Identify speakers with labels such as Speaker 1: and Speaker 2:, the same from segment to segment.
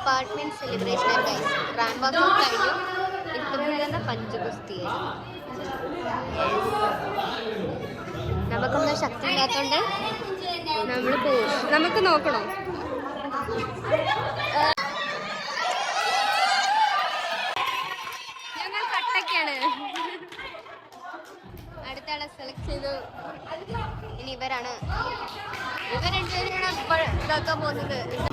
Speaker 1: Department celebration കഴിഞ്ഞു. ഇത്ര നമുക്കൊന്നും ശക്തി ഇല്ലാത്തോണ്ട് നമ്മൾ പോകും നമുക്ക് നോക്കണോ? ഞങ്ങൾ കട്ടക്കാണ് അടുത്താളെ സെലക്ട് ചെയ്തു. ഇനി ഇവരാണ്. ഇതാക്കാൻ പോകുന്നത്.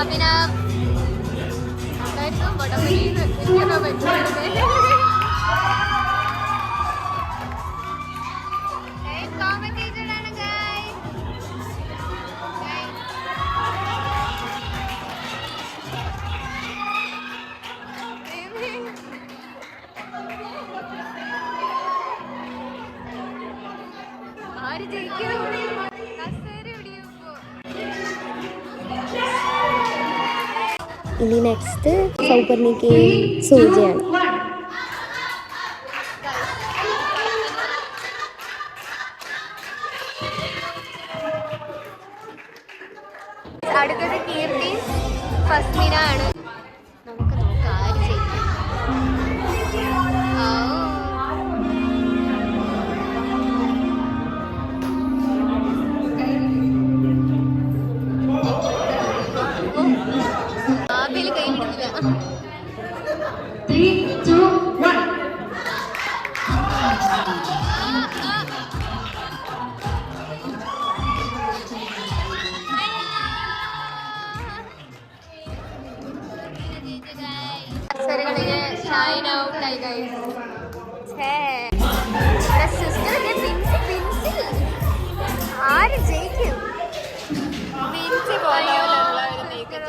Speaker 1: അഭിനവ്. അതായിരുന്നു വടംവലിന്ന്. എനിക്കതാ പറ്റുന്നത്
Speaker 2: ഇനി നെക്സ്റ്റ് സൗപർണിക്കയും സൂചിയാണ്.
Speaker 1: അടുത്തത് കീർത്തി ഫസ്മിന ആണ്. ഷൈൻ ഔട്ട് ആയി sister ഇല്ലേ? പിൻസി, പിൻസി. ആര് ജയിക്കും
Speaker 3: പിഞ്ചി പോലെയുള്ള ഒരു നീക്കം.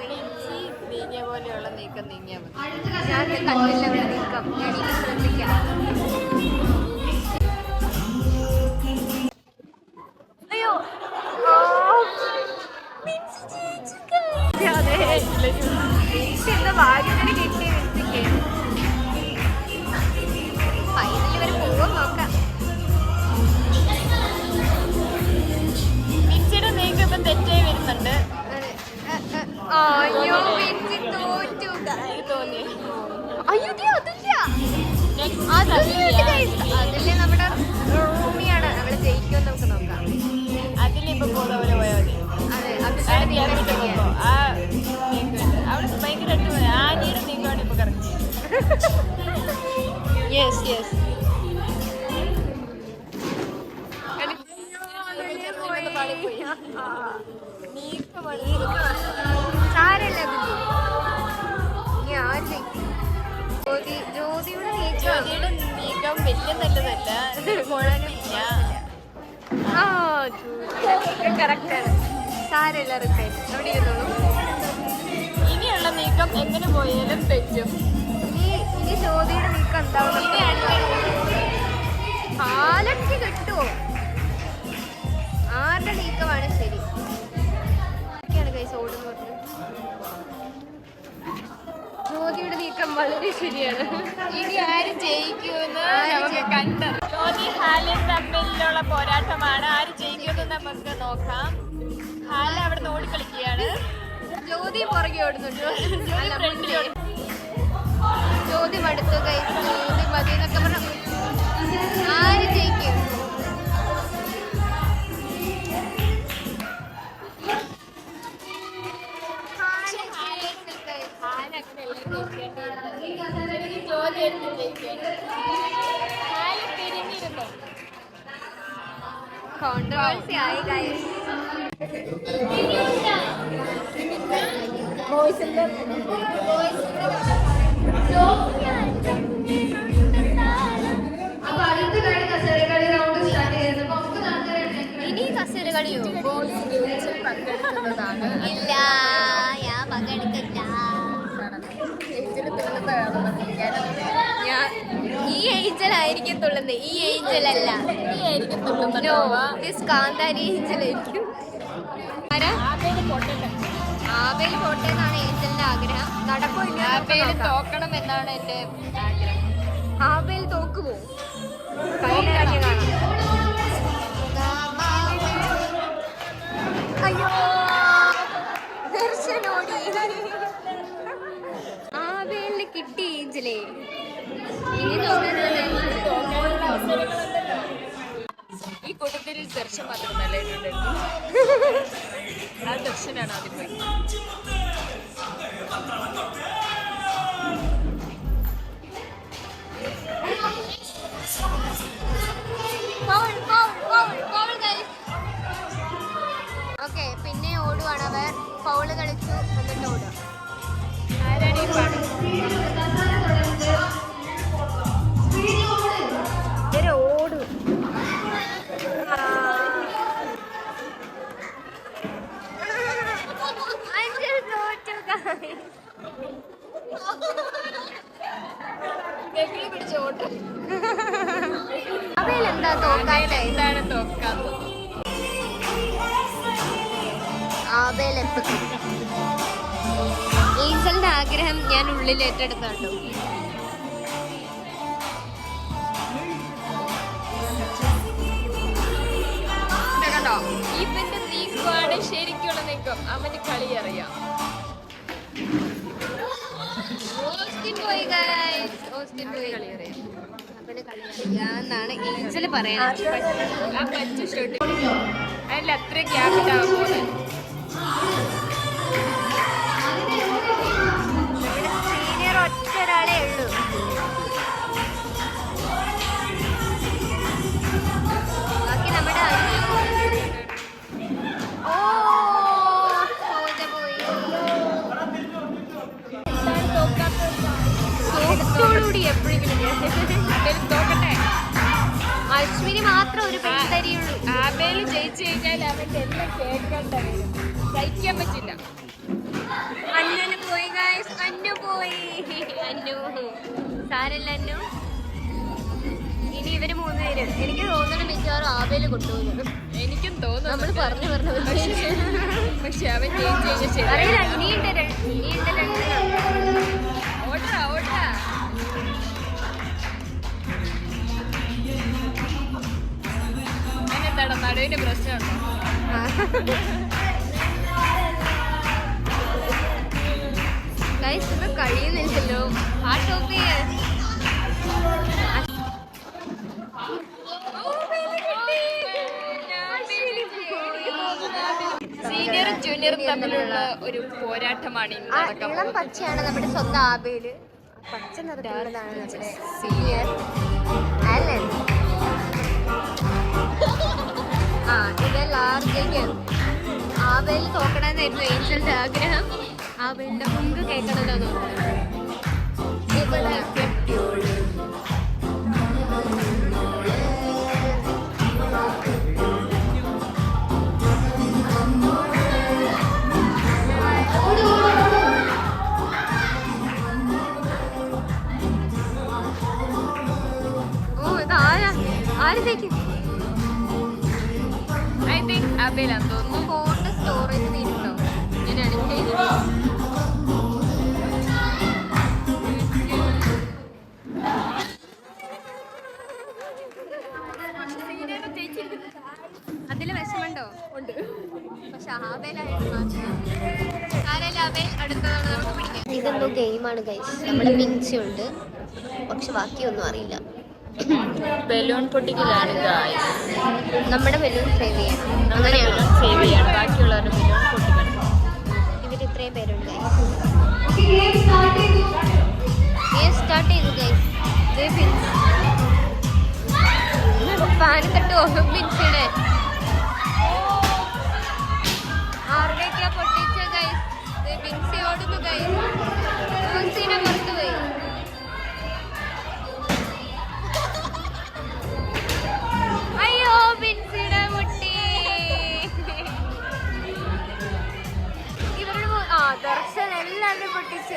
Speaker 3: പിഞ്ചി നീങ്ങിയ പോലെയുള്ള നീക്കം നീങ്ങിയാൽ മതി
Speaker 1: ഞാൻ കണ്ടില്ല നീക്കം ഞാൻ അതിൽ നമ്മുടെ റൂമിയാണ് അവിടെ ജയിക്കുമെന്ന് നമുക്ക് നോക്കാം.
Speaker 3: അതിലിപ്പോ പോലെ പോയാൽ മതി.
Speaker 1: അതെ
Speaker 3: അവിടെ ഭയങ്കരമായിട്ട് ആനിയുടെ നീക്കമാണ് ഇപ്പൊ കറക്റ്റ് യെസ് യെസ്
Speaker 1: സാരല്ല ബിന്ദു
Speaker 3: വലിയ നല്ലതല്ല. കുഴപ്പമില്ല
Speaker 1: ആ ജ്യോതി കറക്റ്റ് ആണ്. സാരല്ല അവിടെ ഇരുന്നോളൂ.
Speaker 3: ഇനിയുള്ള നീക്കം എങ്ങനെ പോയാലും തെറ്റും.
Speaker 1: ഇനി ഇനി ജ്യോതിയുടെ നീക്കം എന്താവും കിട്ടുമോ ആരുടെ നീക്കമാണ് ശരി? ഒക്കെയാണ് കൈസ് ഓടുന്നു പറഞ്ഞത് ജ്യോതിയുടെ നീക്കം വളരെ ശരിയാണ്.
Speaker 3: ഇനി ആര് ജയിക്കുമെന്ന്
Speaker 1: ആര്
Speaker 3: നമുക്ക് ഹാലിൻ തമ്മിലുള്ള പോരാട്ടമാണ്. ആര് ജയിക്കുമെന്ന് നമുക്ക് നോക്കാം. ഹാല അവിടെ ഓടിക്കളിക്കുകയാണ്.
Speaker 1: ജ്യോതി പുറകെ ഓടുന്നുണ്ട്. ജ്യോതി മടുത്തു കൈ ജ്യോതി മതി എന്നൊക്കെ പറഞ്ഞു ആര് ജയിക്കും? ഹാല
Speaker 3: അങ്ങനെയല്ല ജയിക്കേണ്ടത് ജ്യോതി ആയിരുന്നു ജയിക്കേണ്ടത് ഹാല തിരിഞ്ഞിരുന്നു
Speaker 1: കോൺട്രവേഴ്സി ആയി ഗൈസ് ഇനി
Speaker 3: കസേരകളിയോ?
Speaker 1: ഇല്ല ഞാൻ പങ്കെടുക്കില്ല ഞാൻ ഈ ഏഞ്ചൽ ആയിരിക്കും തുള്ളുന്നത് ഈ ഏഞ്ചൽ അല്ല. നോ ദിസ് കാന്താരി ഏഞ്ചൽ ആയിരിക്കും. ആരാ? ആബേൽ പോട്ടെ എന്നാണ് ഏഞ്ചലിന്റെ ആഗ്രഹം. നടക്കില്ല.
Speaker 3: ആബേൽ തോക്കണം എന്നാണ് എന്റെ ആഗ്രഹം.
Speaker 1: ആബേൽ തോക്കുമോ കൈയിലിറങ്ങി കാണാം. അയ്യോ ദർശനോടി. ആബേലിന് കിട്ടി ഏഞ്ചലേ? ഇനി
Speaker 3: ഈ കൂട്ടത്തിൽ ദർശനം മാത്രം നല്ല ആ ദർശനാണ് ആദ്യം പോയി.
Speaker 1: ഓക്കെ പിന്നെ ഓടുവാണ്. അവർ ഫൗൾ കളിച്ചു എന്നിട്ട് ഓടുക
Speaker 3: ആരാണ് ഈ പാടും
Speaker 1: എന്താ തോക്കാട്ടെ
Speaker 3: എന്താണ്
Speaker 1: എത്തും ഏഞ്ചലിന്റെ ആഗ്രഹം ഞാൻ ഉള്ളിൽ ഏറ്റെടുത്തോണ്ടു
Speaker 3: കണ്ടോ? ഇവന്റെ നീക്കുവാണ് ശരിക്കുള്ള നീക്കം. അവന് കളി അറിയാം.
Speaker 1: പോയി guys. ഓസ്റ്റിൻ പോയി.
Speaker 3: കളി അറിയാം.
Speaker 1: ഒരു പെൺതരിയുള്ളൂ
Speaker 3: ആബേൽ ജയിച്ചു കഴിഞ്ഞാൽ അവന്റെ എല്ലാം കേൾക്കേണ്ട വരും സഹിക്കാൻ പറ്റില്ല.
Speaker 1: അന്നുന് പോയി ഗായ്സ് അന്നു പോയി. അന്നു. സാരല്ല അന്നു. ഇനി ഇവർ മൂന്ന് പേര് എനിക്ക് തോന്നുന്നു മിക്കവാറും ആവേൽ കൊണ്ടുപോകുന്നു
Speaker 3: എനിക്കും തോന്നുന്നു.
Speaker 1: നമ്മൾ പറഞ്ഞു പറഞ്ഞു
Speaker 3: പക്ഷെ അവൻ ജയിച്ചു കഴിഞ്ഞാൽ
Speaker 1: അറിയില്ല ഇനിയുണ്ട് ഇനിയുണ്ട് രണ്ടെണ്ണം
Speaker 3: അതിനെന്താടാ നടുവിന്റെ പ്രശ്നമുണ്ടോ?
Speaker 1: ഗൈസ് കഴിയുന്നില്ലല്ലോ. ആ ടോപ്പി
Speaker 3: സീനിയറും ജൂനിയറും തമ്മിലുള്ള ഒരു പോരാട്ടമാണ്
Speaker 1: ഇളം പച്ചയാണ് നമ്മുടെ സ്വന്തം ആബേൽ പച്ച നിറത്തിലുള്ളതാണ് നമ്മുടെ സീനിയർ ലാർജയ്ക്ക് ആബേൽ തോക്കണമെന്നായിരുന്നു ഏഞ്ചലിന്റെ ആഗ്രഹം. ആബേലിന്റെ മുങ്ക് കേൾക്കണമല്ലോ ഇവിടെ ഓ ആരാ? ആര് തേക്കും?
Speaker 3: അബേലാന്ന് തോന്നുന്നു
Speaker 1: ഫോണിന്റെ സ്റ്റോറേജ് തീരുണ്ടോ ഇങ്ങനെയാണ് അതിൽ വിഷമുണ്ടോ? ഉണ്ട്. പക്ഷെ
Speaker 2: ഇതെന്തോ ഗെയിമാണ് ഗൈസ് നമ്മുടെ മിഞ്ചുണ്ട് ഉണ്ട്. പക്ഷെ ബാക്കിയൊന്നും അറിയില്ല.
Speaker 3: ബലൂൺ പൊട്ടിക്കലാണ്
Speaker 2: നമ്മുടെ ബലൂൺ സേവ് ചെയ്യണം അങ്ങനെയാണ്
Speaker 3: സേവ് ചെയ്യണം ബാക്കിയുള്ളവരുടെ ബലൂൺ പൊട്ടിക്കണം.
Speaker 2: ഇവർ ഇത്രയും പേരുണ്ട് ഗെയിം സ്റ്റാർട്ട് ചെയ്തു ഗൈസ്
Speaker 1: പാനം തട്ട് മിൻസിയുടെ ആരുടെയൊക്കെയാ പൊട്ടിച്ച ഗൈസ് മിൻസി ഓടുന്നു ഗൈസ് മിൻസിനെ പുറത്തു
Speaker 3: কিছু।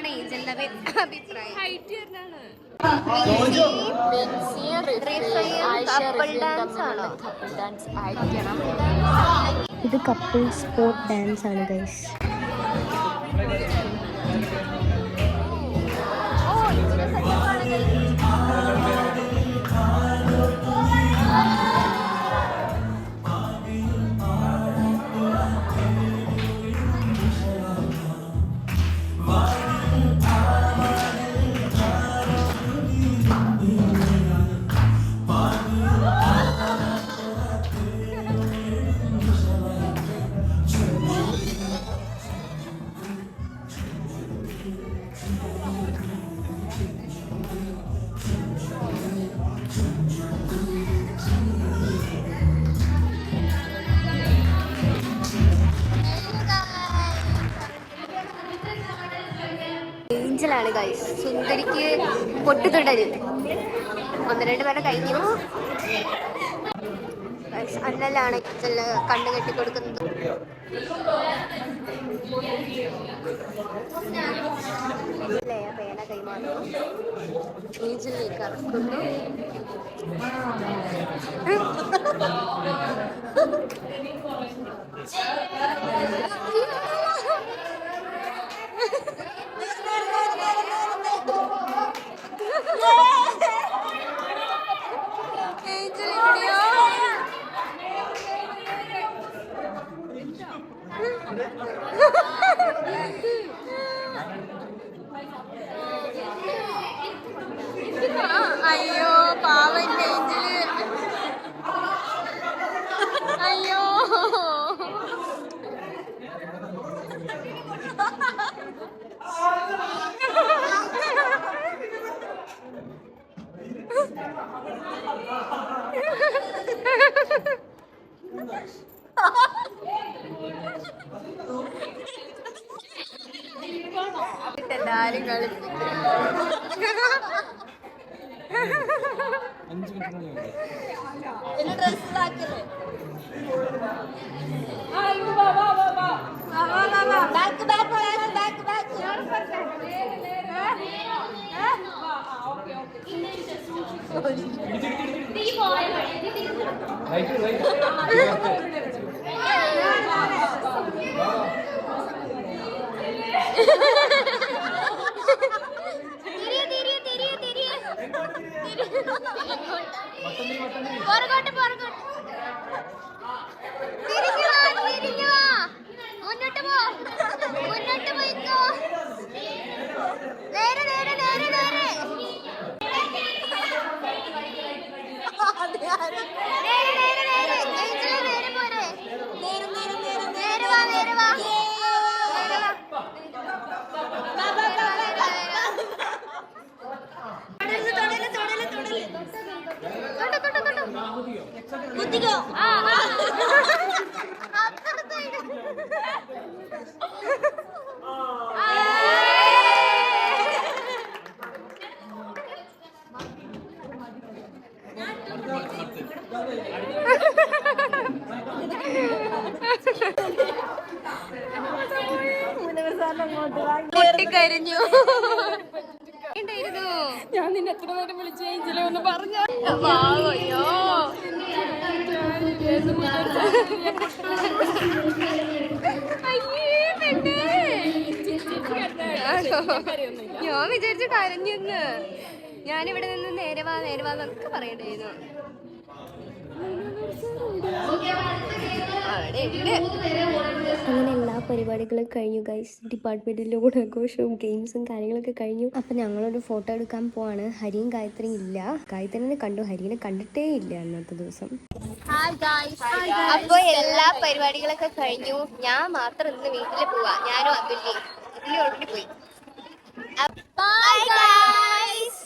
Speaker 4: എന്നാണ് ഏഞ്ചലിന്റെ അഭി- അഭിപ്രായം?
Speaker 3: ഹൈറ്റ് വരുന്നതാണ്.
Speaker 1: കപ്പിൾ ഡാൻസ് ആണോ?
Speaker 5: ഇത് കപ്പിൾ സ്പോർട്ട് ഡാൻസ് ആണ് ഗൈസ്
Speaker 1: ഏഞ്ചലാണ് ഗൈസ് സുന്ദരിക്ക് പൊട്ടു തുടരും ഒന്ന് രണ്ട് പേരെ കഴിഞ്ഞു. അന്നലാണ് ഏഞ്ചലിന് കണ്ണു കെട്ടി കൊടുക്കുന്നത്. പേന കൈമാറുന്നു.
Speaker 4: എവിടെയോ അയ്യോ പാവൻ ഏഞ്ചൽ അയ്യോ എല്ലാരും കളിപ്പിക്കും
Speaker 1: തിരിയെ, തിരിയെ, തിരിയെ, തിരിയെ. പുറകോട്ട്, പുറകോട്ട്. തിരിഞ്ഞു വാ, തിരിഞ്ഞു വാ. മുന്നോട്ട് പോ. മുന്നോട്ട് പോയിക്കോ. നേരെ, നേരെ, നേരെ, നേരെ. നേരെ, നേരെ, നേരെ. ഏഞ്ചലെ നേരെ പോരെ. നേരെ വാ, നേരെ വാ. നേരെ വാ. തൊട്ട്, തൊട്ട്, തൊട്ട്. കുത്തിക്കോ. ആ, ആ. അപ്പുറത്തേക്ക്.
Speaker 4: പൊട്ടിക്കരിഞ്ഞു.
Speaker 3: ഞാൻ നിന്നെ എത്ര നേരം വിളിച്ചു ഏഞ്ചലെ ഒന്ന് പറഞ്ഞോ?
Speaker 4: ഞാൻ വിചാരിച്ചു കരഞ്ഞെന്ന് ഞാനിവിടെ നിന്ന് നേരെ വാ നേരെ വാ എന്നൊക്കെ പറയണ്ടായിരുന്നു
Speaker 5: അങ്ങനെ എല്ലാ പരിപാടികളും കഴിഞ്ഞു ഗൈസ് ഡിപ്പാർട്ട്മെന്റിലെ ഓണാഘോഷവും ഗെയിംസും കാര്യങ്ങളൊക്കെ കഴിഞ്ഞു. അപ്പൊ ഞങ്ങളൊരു ഫോട്ടോ എടുക്കാൻ പോവാണ്. ഹരിയും ഗായത്രിയും ഇല്ല. ഗായത്രിനെ കണ്ടു. ഹരിനെ കണ്ടിട്ടേ ഇല്ല അന്നത്തെ ദിവസം.
Speaker 1: അപ്പൊ എല്ലാ പരിപാടികളൊക്കെ കഴിഞ്ഞു. ഞാൻ മാത്രം ഇന്ന് വീട്ടിൽ പോവാ. ഞാനും ഓൾറെഡി പോയി. Bye, guys.